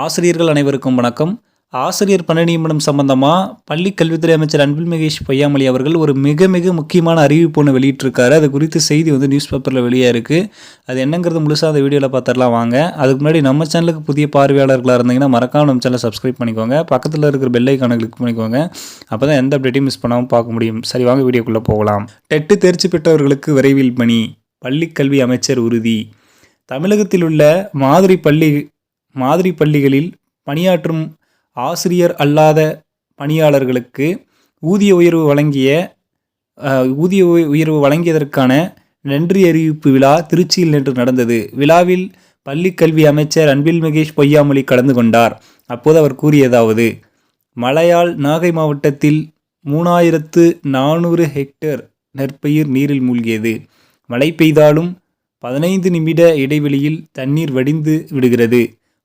ஆசிரியர்கள் அனைவருக்கும் வணக்கம். ஆசிரியர் பணி நியமனம் சம்பந்தமாக பள்ளி கல்வித்துறை அமைச்சர் அன்பில் மகேஷ் பொய்யாமொழி அவர்கள் ஒரு மிக மிக முக்கியமான அறிவிப்பு ஒன்று வெளியிட்டிருக்காரு. அது குறித்து செய்தி வந்து நியூஸ் பேப்பரில் வெளியே இருக்குது அது என்னங்கிறது முழுசாக அந்த வீடியோவில் பார்த்துடலாம் வாங்க. அதுக்கு முன்னாடி நம்ம சேனலுக்கு புதிய பார்வையாளர்களாக இருந்தீங்கன்னா மறக்காம நம்ம சேனலை சப்ஸ்கிரைப் பண்ணிக்கோங்க. பக்கத்தில் இருக்கிற பெல் ஐக்கானை கிளிக் பண்ணிக்கோங்க. அப்போ தான் எந்த அப்டேட்டையும் மிஸ் பண்ணாமல் பார்க்க முடியும். சரி வாங்க வீடியோக்குள்ளே போகலாம். டெட்டு தேர்ச்சி பெற்றவர்களுக்கு விரைவில் பணி. பள்ளிக் கல்வி அமைச்சர் உறுதி. தமிழகத்தில் உள்ள மாதிரி பள்ளி மாதிரி பள்ளிகளில் பணியாற்றும் ஆசிரியர் அல்லாத பணியாளர்களுக்கு ஊதிய உயர்வு வழங்கிய ஊதிய உயர்வு வழங்கியதற்கான நன்றி அறிவிப்பு விழா திருச்சியில் நேற்று நடந்தது. விழாவில் பள்ளிக் கல்வி அமைச்சர் அன்பில் மகேஷ் பொய்யாமொழி கலந்து கொண்டார். அப்போது அவர் கூறியதாவது மழையால் நாகை மாவட்டத்தில் மூணாயிரத்து நானூறு ஹெக்டேர் நெற்பயிர் நீரில் மூழ்கியது. மழை பெய்தாலும் பதினைந்து நிமிட இடைவெளியில் தண்ணீர் வடிந்து விடுகிறது.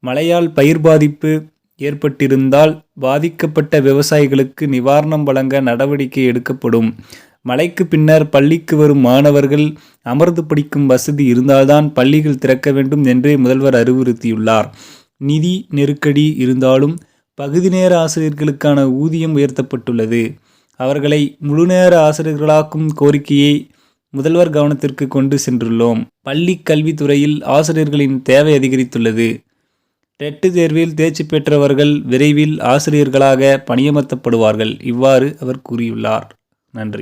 மழையால் பயிர் பாதிப்பு ஏற்பட்டிருந்தால் பாதிக்கப்பட்ட விவசாயிகளுக்கு நிவாரணம் வழங்க நடவடிக்கை எடுக்கப்படும். மழைக்கு பின்னர் பள்ளிக்கு வரும் மாணவர்கள் அமர்ந்து படிக்கும் வசதி இருந்தால்தான் பள்ளிகள் திறக்க வேண்டும் என்று முதல்வர் அறிவுறுத்தியுள்ளார். நிதி நெருக்கடி இருந்தாலும் பகுதி நேர ஆசிரியர்களுக்கான ஊதியம் உயர்த்தப்பட்டுள்ளது. அவர்களை முழுநேர ஆசிரியர்களாக்கும் கோரிக்கையை முதல்வர் கவனத்திற்கு கொண்டு சென்றுள்ளோம். பள்ளி கல்வித்துறையில் ஆசிரியர்களின் தேவை அதிகரித்துள்ளது. டெட்டு தேர்வில் தேர்ச்சி பெற்றவர்கள் விரைவில் ஆசிரியர்களாக பணியமர்த்தப்படுவார்கள். இவ்வாறு அவர் கூறியுள்ளார். நன்றி.